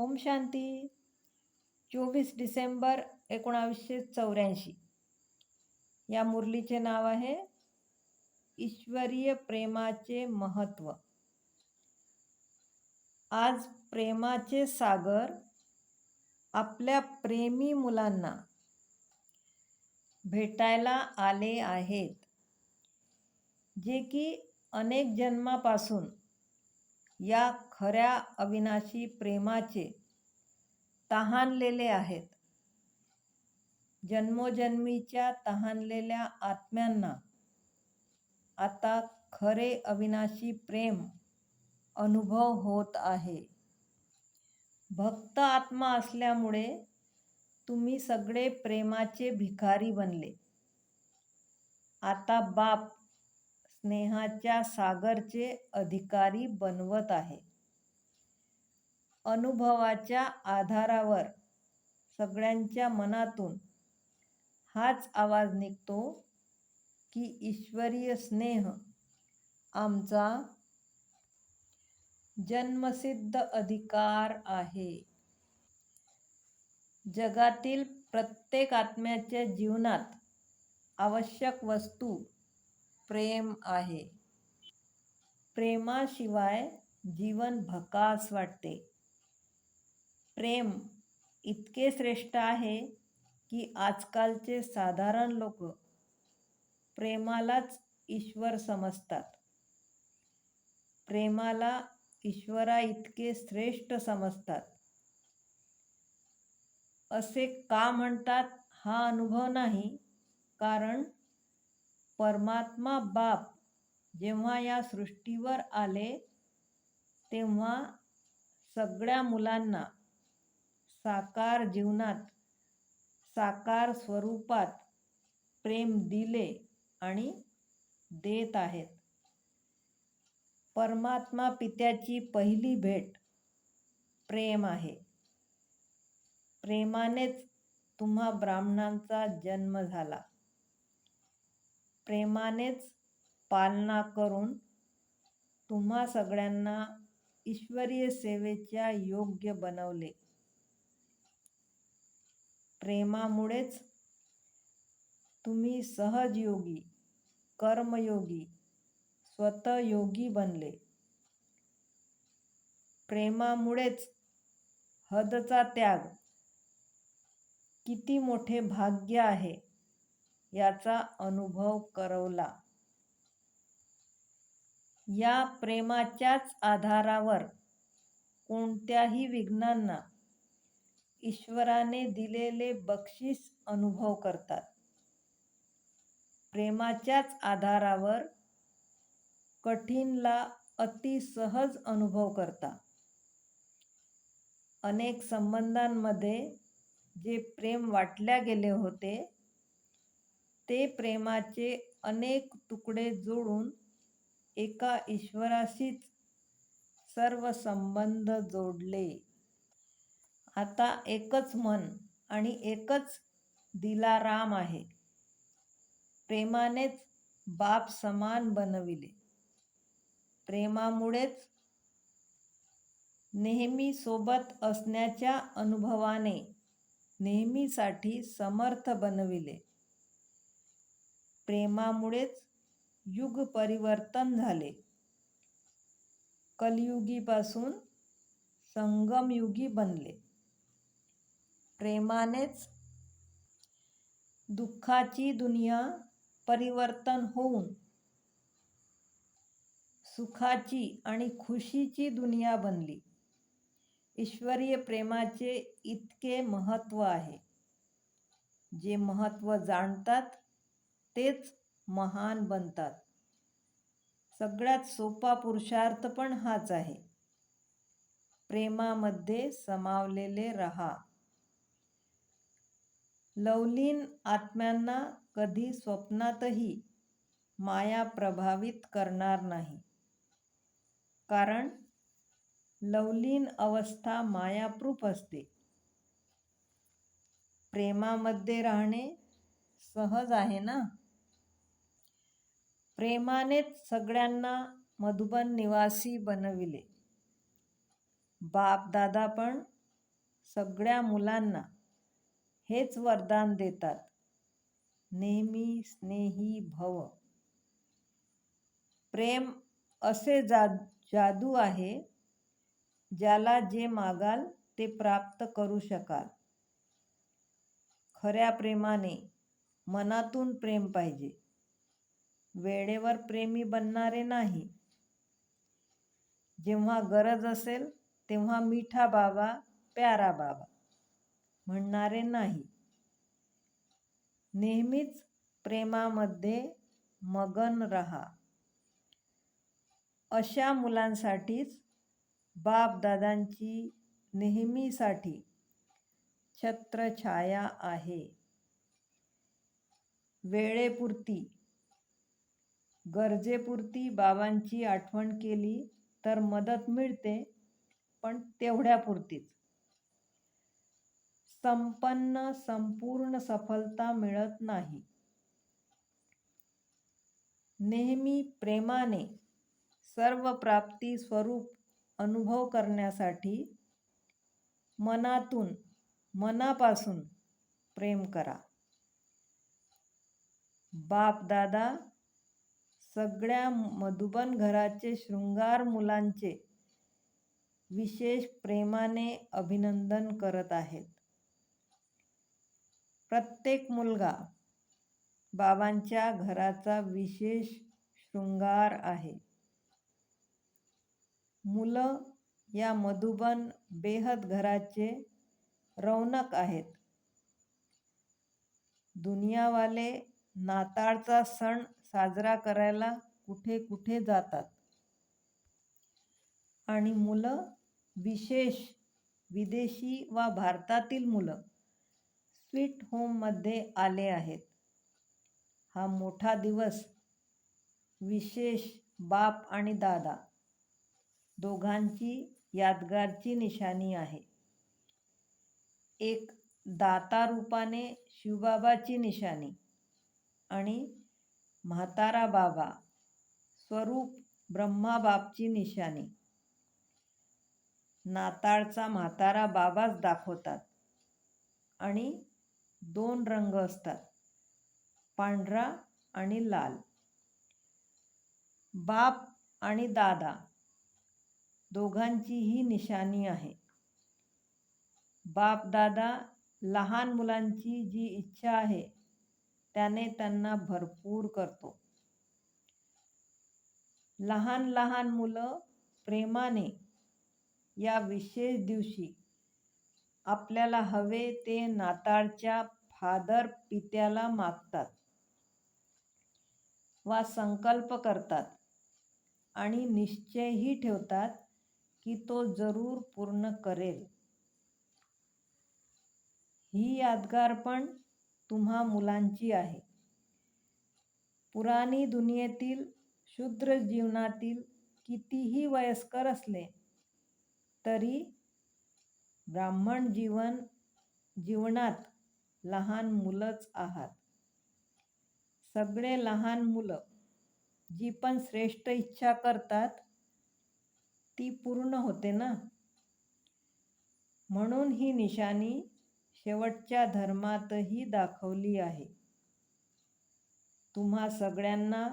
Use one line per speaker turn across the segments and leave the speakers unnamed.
ओम शांती. चोवीस डिसेंबर एकोणावीसशे चौऱ्याऐंशी. या मुरलीचे नाव आहे ईश्वरीय प्रेमाचे महत्त्व आज प्रेमाचे सागर आपल्या प्रेमी मुलांना भेटायला आले आहेत. जे की अनेक जन्मापासून या खऱ्या अविनाशी प्रेमाचे तहानलेले आहेत. जन्मोजन्मीच्या तहानलेल्या आत्म्यांना आता खरे अविनाशी प्रेम अनुभव होत आहे. भक्त आत्मा असल्यामुळे तुम्ही सगळे प्रेमाचे भिकारी बनले. आता बाप स्नेहाच्या सागरचे अधिकारी बनवत आहे. अनुभवाच्या आधारावर सगळ्यांच्या मनातून हाच आवाज निघतो की ईश्वरीय स्नेह आमचा जन्मसिद्ध अधिकार आहे. जगातील प्रत्येक आत्म्याच्या जीवनात आवश्यक वस्तू प्रेम आहे. प्रेमाशिवाय जीवन भकास वाटते. प्रेम इतके श्रेष्ठ आहे की आजकालचे साधारण लोक प्रेमालाच ईश्वर समजतात. प्रेमाला ईश्वरा इतके श्रेष्ठ समजतात. असे का म्हणतात हा अनुभव नाही? कारण परमात्मा बाप जेव्हा या सृष्टीवर आले तेव्हा सगळ्या मुलांना साकार जीवनात साकार स्वरूपात प्रेम दिले आणि देत आहेत. परमात्मा पित्याची पहिली भेट प्रेम आहे. प्रेमानेच तुम्हा ब्राह्मणांचा जन्म झाला. प्रेमानेच पालना करून तुम्हा सगळ्यांना ईश्वरीय सेवेच्या योग्य बनवले. प्रेमामुळेच तुम्ही सहजयोगी कर्मयोगी स्वतयोगी बनले. प्रेमामुळेच हदचा त्याग किती मोठे भाग्य आहे. याचा अनुभव करवला. या प्रेमाच्याच आधारावर कोणत्याही विघ्नांना ईश्वराने दिलेले बक्षीस अनुभव करतात. प्रेमाच्याच आधारावर कठीणला अतिसहज अनुभव करता अनेक संबंधांमध्ये जे प्रेम वाटल्या गेले होते ते प्रेमाचे अनेक तुकडे जोडून एका ईश्वराशीच सर्व संबंध जोडले. आता एकच मन आणि एकच दिलाराम आहे. प्रेमानेच बाप समान बनविले. प्रेमामुळेच नेहमी सोबत असण्याच्या अनुभवाने नेहमीसाठी समर्थ बनविले. प्रेमामुळेच युग परिवर्तन झाले. कलियुगीपासून संगमयुगी बनले. प्रेमानेच दुःखाची दुनिया परिवर्तन होऊन सुखाची आणि खुशीची दुनिया बनली. ईश्वरीय प्रेमाचे इतके महत्त्व आहे. जे महत्त्व जाणतात तेच महान बनतात. सगळ्यात सोपा पुरुषार्थ पण हाच आहे. प्रेमामध्ये समावलेले रहा. लवलीन आत्म्यांना कधी स्वप्नातही माया प्रभावित करणार नाही. कारण लवलीन अवस्था मायाप्रूप असते. प्रेमामध्ये राहणे सहज आहे ना? प्रेमानेच सगळ्यांना मधुबन निवासी बनविले. बाप दादा पण सगळ्या मुलांना हेच वरदान देतात. नेहमी स्नेही भव. प्रेम असे जा जादू आहे ज्याला जे मागाल ते प्राप्त करू शकाल. खऱ्या प्रेमाने मनातून प्रेम पाहिजे. वेळेवर प्रेमी बनणारे नाही. जेव्हा गरज असेल तेव्हा मिठा बाबा प्यारा बाबा म्हणणारे नाही. नेहमीच प्रेमामध्ये मगन रहा. अशा मुलांसाठीच बापदादांची नेहमीसाठी छत्रछाया आहे. वेळेपुरती गरजेपुरती बाबांची आठवण केली तर मदत मिळते पण तेवढ्यापुरतीच. संपन्न संपूर्ण सफलता मिळत नाही. नेहमी प्रेमाने सर्व प्राप्ती स्वरूप अनुभव करण्यासाठी मनातून मनापासून प्रेम करा. बाप दादा सगळ्या मधुबन घराचे शृंगार मुलांचे विशेष प्रेमाने अभिनंदन करत आहेत. प्रत्येक मुलगा बाबांच्या घराचा विशेष शृंगार आहे. मुलं या मधुबन बेहद घराचे रौनक आहेत. दुनियावाले नाताळचा सण साजरा करायला कुठे कुठे जातात. आणि मुलं विशेष विदेशी वा भारतातील मुलं स्वीट होममध्ये आले आहेत. हा मोठा दिवस विशेष बाप आणि दादा दोघांची यादगारची निशाणी आहे. एक दाता रूपाने शिवबाबाची निशाणी आणि म्हातारा बाबा स्वरूप ब्रह्माबापची निशाणी. नाताळचा म्हातारा बाबाच दाखवतात आणि दोन रंग असतात पांढरा आणि लाल. बाप आणि दादा दोघांची ही निशाणी आहे. बाप दादा लहान मुलांची जी इच्छा आहे त्याने त्यांना भरपूर करतो. लहान लहान मुलं प्रेमाने या विशेष दिवशी आपल्याला हवे ते नाताळच्या फादर पित्याला मागतात वा संकल्प करतात आणि निश्चयही ठेवतात की तो जरूर पूर्ण करेल. ही यादगार पण तुम्हा मुलांची आहे. पुराणी दुनियेतील शूद्र जीवनातील कितीही वयस्कर असले तरी ब्राह्मण जीवन जीवनात लहान मुलंच आहात. सगळे लहान मुलं जी पण श्रेष्ठ इच्छा करतात ती पूर्ण होते ना? म्हणून ही निशाणी शेवटच्या धर्मातही दाखवली आहे. तुम्हा सगळ्यांना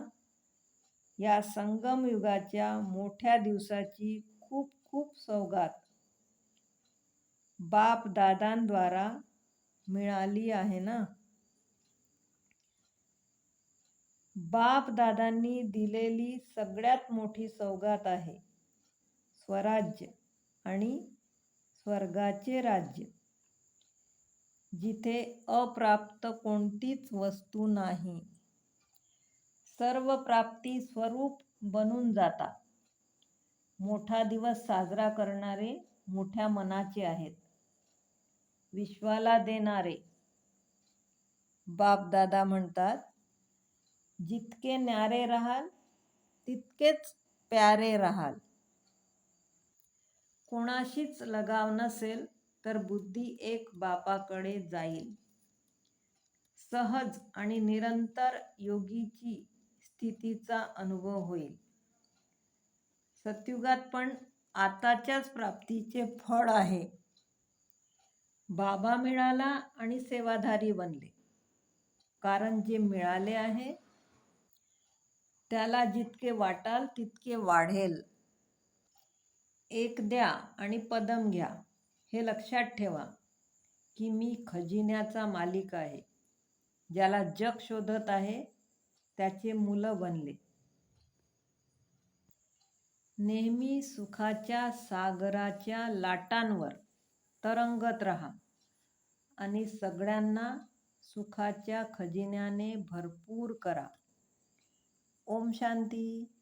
या संगम युगाच्या मोठ्या दिवसाची खूप खूप सौगात बाप दादांद्वारा मिळाली आहे ना? बाप दादांनी दिलेली सगळ्यात मोठी सौगात आहे स्वराज्य आणि स्वर्गाचे राज्य. जिथे अप्राप्त कोणतीच वस्तू नाही. सर्व प्राप्ती स्वरूप बनून जातात मोठा दिवस साजरा करणारे मोठ्या मनाचे आहेत. विश्वाला देणारे. बापदादा म्हणतात जितके न्यारे राहाल तितकेच प्यारे राहाल. कोणाशीच लगाव नसेल तर बुद्धी एक बापाकडे जाईल. सहज आणि निरंतर योगीची स्थितीचा अनुभव होईल. सत्युगात पण आताच्याच प्राप्तीचे फळ आहे. बाबा मिळाला आणि सेवाधारी बनले. कारण जे मिळाले आहे त्याला जितके वाटाल तितके वाढेल. एक द्या आणि पदम घ्या. हे लक्षात ठेवा की मी खजिन्याचा मालिक आहे. ज्याला जग शोधत आहे त्याचे मुलं बनले. नेहमी सुखाच्या सागराच्या लाटांवर तरंगत राहा आणि सगळ्यांना सुखाच्या खजिन्याने भरपूर करा. ओम शांती.